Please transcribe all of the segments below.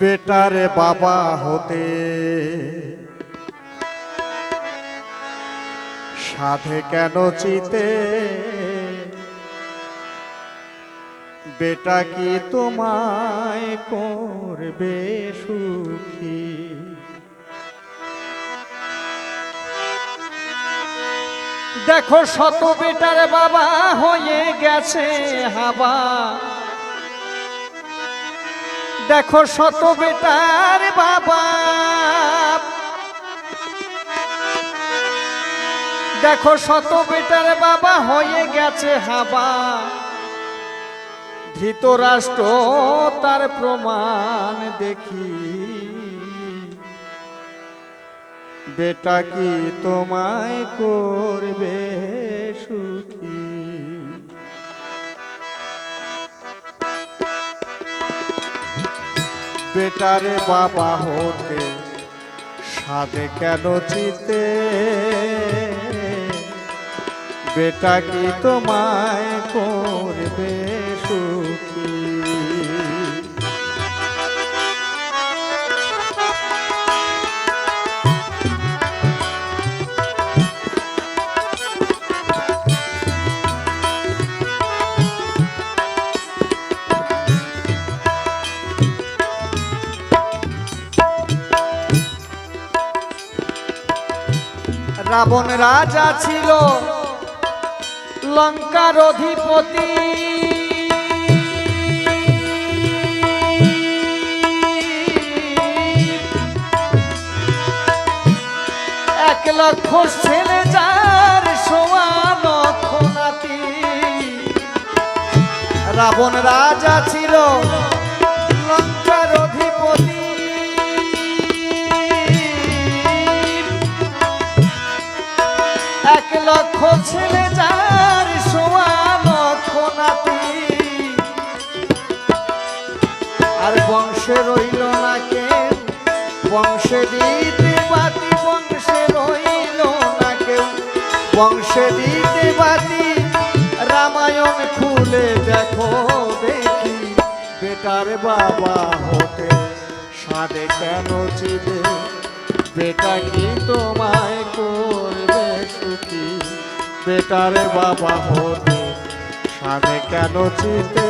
বেটারে বাবা হতে। সাধে কেন চিতে? বেটা কি তোমায় করবে সুখী? দেখো শত বেটার বাবা হয়ে গেছে হাবা। দেখো শত বেটার বাবা। দেখো শত বেটার বাবা হয়ে গেছে হাবা। ধৃতরাষ্ট্র তার প্রমাণ দেখি। বেটা কি তোমায় করবে সুখী? বেটারে বাবা হতে সাদে কেন চিতে? বেটা কি তোমায় করবে রাবণ রাজা ছিল। লঙ্কার অধিপতি। এক লক্ষ ছেলে যার সমান লক্ষ নাতি রাবণ রাজা ছিল। আর বংশে রইল না কেউ। বংশে দিতে বাতি, বংশে রইল না কেউ। বংশে দিতে বাতি, রামায়ণ খুলে দেখো দেখি। বেটার বাবা হতে সাদে কেন চিদে? বেটা কি তোমায় করবে সুখী? বেটার বাবা হতে সাদে কেন চিতে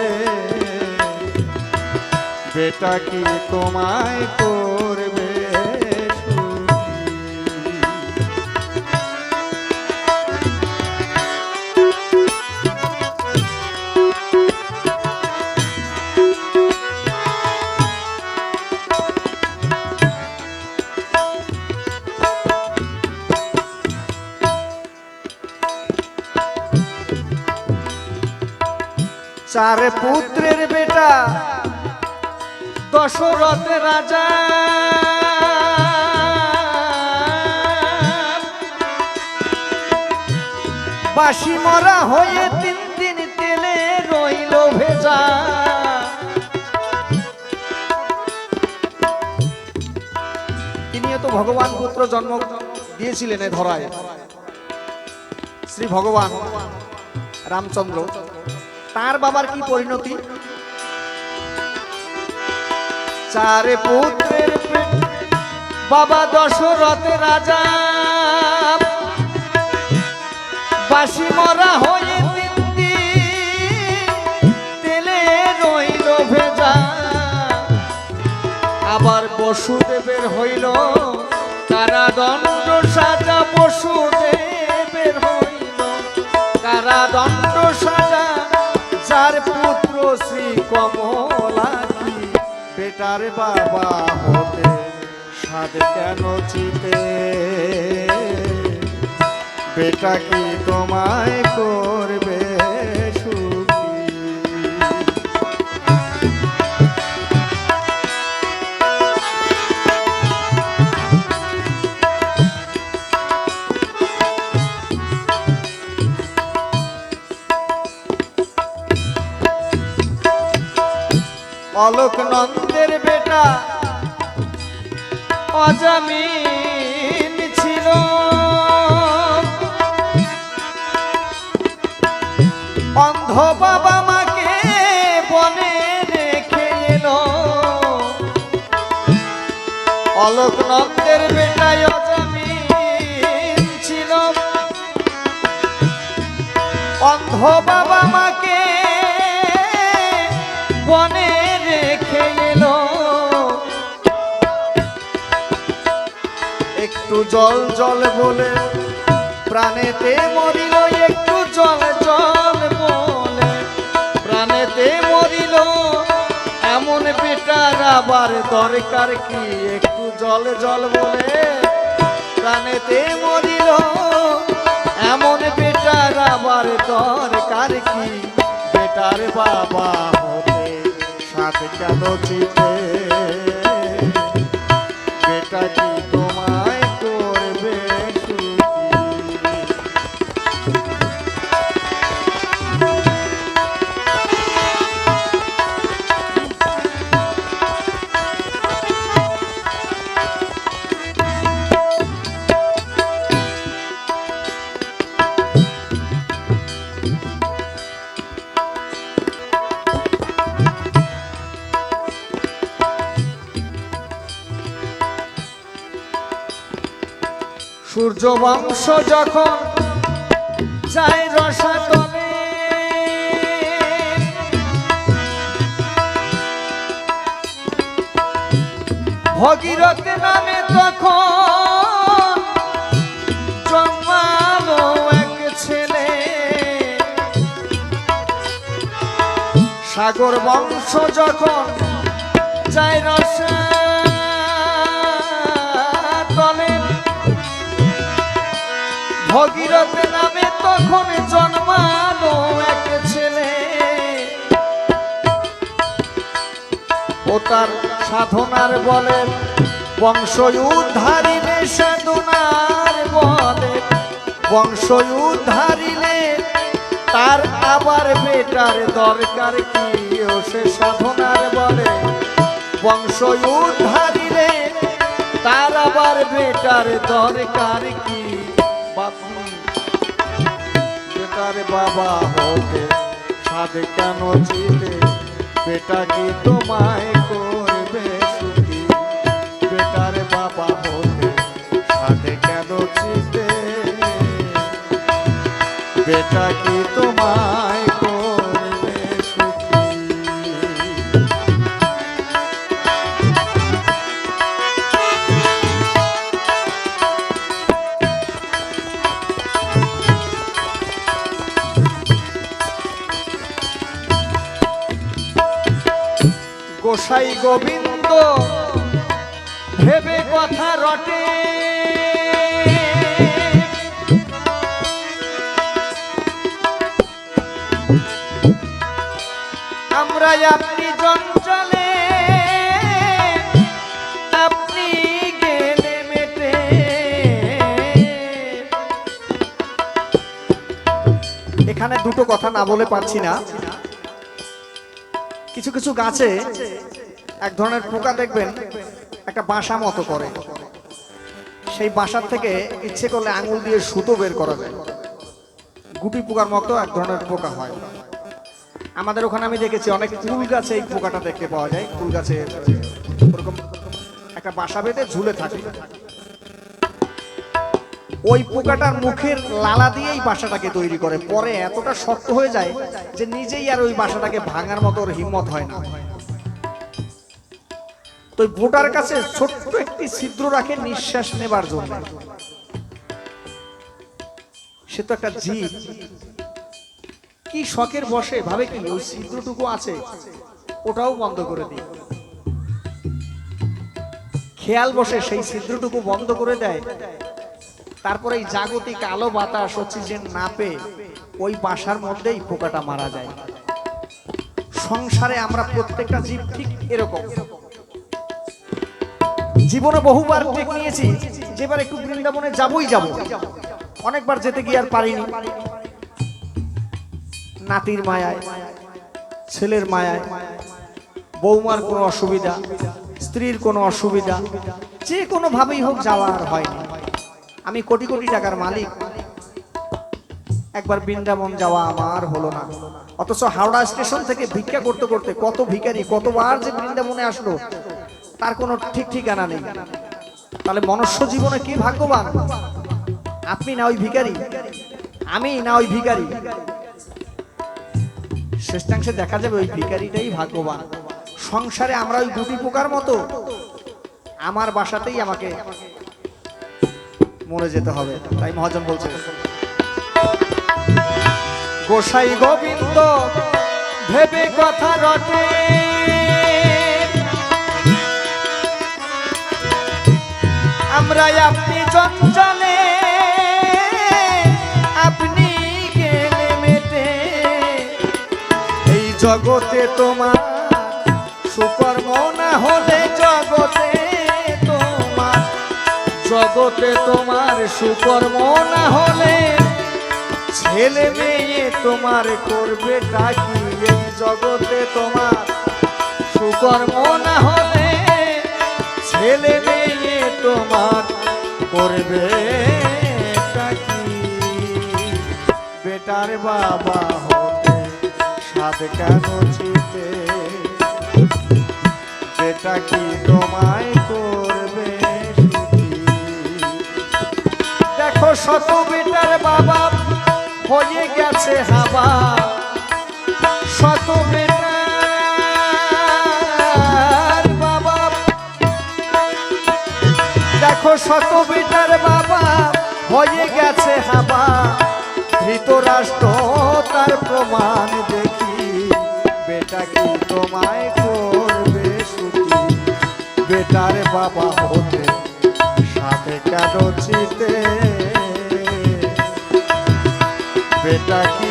বেটা কি তোমায় করবে? চার পুত্রের বেটা দশরথ রাজা। বাসি মরা হয়ে তিন দিন তেলে রইল ভেজা। তিনিও তো ভগবান পুত্র জন্ম দিয়েছিলেন এ ধরায়। শ্রী ভগবান রামচন্দ্র, তার বাবার কি পরিণতি? চারে পুত্রের বাবা দশরথ রাজা। বাসি মরা হয়ে দিন তেলে রইল ভেজা। আবার বসুদেবের হইল। কারাদণ্ড সাজা বসুদেবের হইল। কারাদণ্ড সাজা, যার পুত্র শ্রী কমলাকি বেটার বাবা হতে সাদ কেন চিতে? বেটা কি তোমায় করবে অলোক নন্দের বেটা অজামিন ছিল। অন্ধ বাবা মাকে বনে রেখে এলো। অলোক নন্দের বেটায় অজামিন ছিল। অন্ধ বাবা মাকে একটু জল জল বলে। প্রাণেতে মরিল একটু জল জল বলে। প্রাণেতে মরিল এমন বেটার আবার দরকার কি? একটু জল জল বলে। প্রাণেতে মরিল এমন বেটার আবার দরকার কি? বেটার বাবা হতে সাথে কেন চিতে সূর্য বংশ যখন যায় রসাতলে ভগীরথ নামে তখন ছেলে। সাগর বংশ যখন যায় রসাতলে ভগীরথ নামে তখন জন্মালো এক ছেলে। ও তার সাধনার বলে বংশ উদ্ধারিলে সাধনার বলে বংশ উদ্ধারিলে তার আবার বেটার দরকার কি? ও সে সাধনার বলে বংশ উদ্ধারিলে তার আবার বেটার দরকার কি? বাপু। বেটার বাবা হতে সাধে কেন চিতে বেটা কি তোমায় করবে সুখী? বেটার বাবা হতে সাধে কেন চিতে বেটা কি তোমায় গোসাই গোবিন্দ, ভেবে কথা রটে। আমরা আপনি জঞ্জালে আপনি গেলে মেটে। এখানে দুটো কথা না বলে পারছি না। কিছু কিছু গাছে এক ধরনের পোকা দেখবেন, একটা বাসা মতো করে। সেই বাসার থেকে ইচ্ছে করলে আঙুল দিয়ে সুতো বের করা যায়। গুটি পোকার মতো এক ধরনের পোকা হয়। আমাদের ওখানে আমি দেখেছি, অনেক কুল গাছে এই পোকাটা দেখতে পাওয়া যায়। কুল গাছে ওরকম একটা বাসা বেঁধে ঝুলে থাকে। ওই পোকাটার মুখের লালা দিয়েই বাসাটাকে তৈরি করে। পরে এতটা শক্ত হয়ে যায় যে নিজেই আর ওই বাসাটাকে ভাঙার মতো ওর হিম্মত হয় না। তো ভোটার কাছে ছোট্ট একটি ছিদ্র রাখে নিঃশ্বাস নেবার জন্য। সে তো একটা জীব। কি শখের বসে, ভাবে কি ওই ছিদ্রটুকু আছে? ওটাও বন্ধ করে দিই। খেয়াল বসে সেই ছিদ্রটুকু বন্ধ করে দেয়। তারপরে এই জাগতিক আলো বাতাস অক্সিজেন না পেয়ে ওই বাসার মধ্যেই পোকাটা মারা যায়। সংসারে আমরা প্রত্যেকটা জীব ঠিক এরকম। জীবনে বহুবার ঠিক নিয়েছি, যেবার একটু বৃন্দাবনে যাবই যাব। অনেকবার যেতে গিয়ে আর পারিনি। নাতির মায়ায়, ছেলের মায়ায়, বৌমার কোনো অসুবিধা, স্ত্রীর কোনো অসুবিধা, যে কোনো ভাবেই হোক যাওয়া আর হয়নি। আমি কোটি কোটি টাকার মালিক। একবার বৃন্দাবন যাওয়া আমার হলো না। অথচ হাওড়া স্টেশন থেকে ভিক্ষা করতে করতে কত ভিখারি, কতবার যে বৃন্দাবনে আসলো তার কোনো ঠিক ঠিকানা নেই। তাহলে মনুষ্য জীবনে কি ভাগ্যবান? আপনি না ওই ভিখারি? আমি না ওই ভিখারি? শেষাংশে দেখা যাবে ওই ভিখারিটাই ভাগ্যবান। সংসারে আমরা ওই গুটি পোকার মতো। আমার বাসাতেই আমাকে মরে যেতে হবে। তাই মহাজন বলছে, গোসাই গোবিন্দ, ভেবে কথা রটে। আমরা আপনি জঞ্জালে, আপনি গেলে মেটে এই জগতে তোমার সুকর্ম না হলে জগতে তোমার জগতে তোমার সুকর্ম না হলে ছেলে মেয়ে তোমার করবে ডাকি এই জগতে তোমার সুকর্ম না হলে ছেলে মেয়ে তোমার করবে বেটার বাবা হতে সাদ কেন চিতে? বেটা কি তোমায় করবে দেখো শত বেটার বাবা হয়ে গেছে হাবা। শত বেটার শত বেটার বাবা, হয়ে গেছে হাবা। ধৃতরাষ্ট্র তার প্রমাণ দেখি। বেটা কি তোমায় করবে সুখী? বেটার বাবা হতে সাথে কেন চিতে? বেটা কি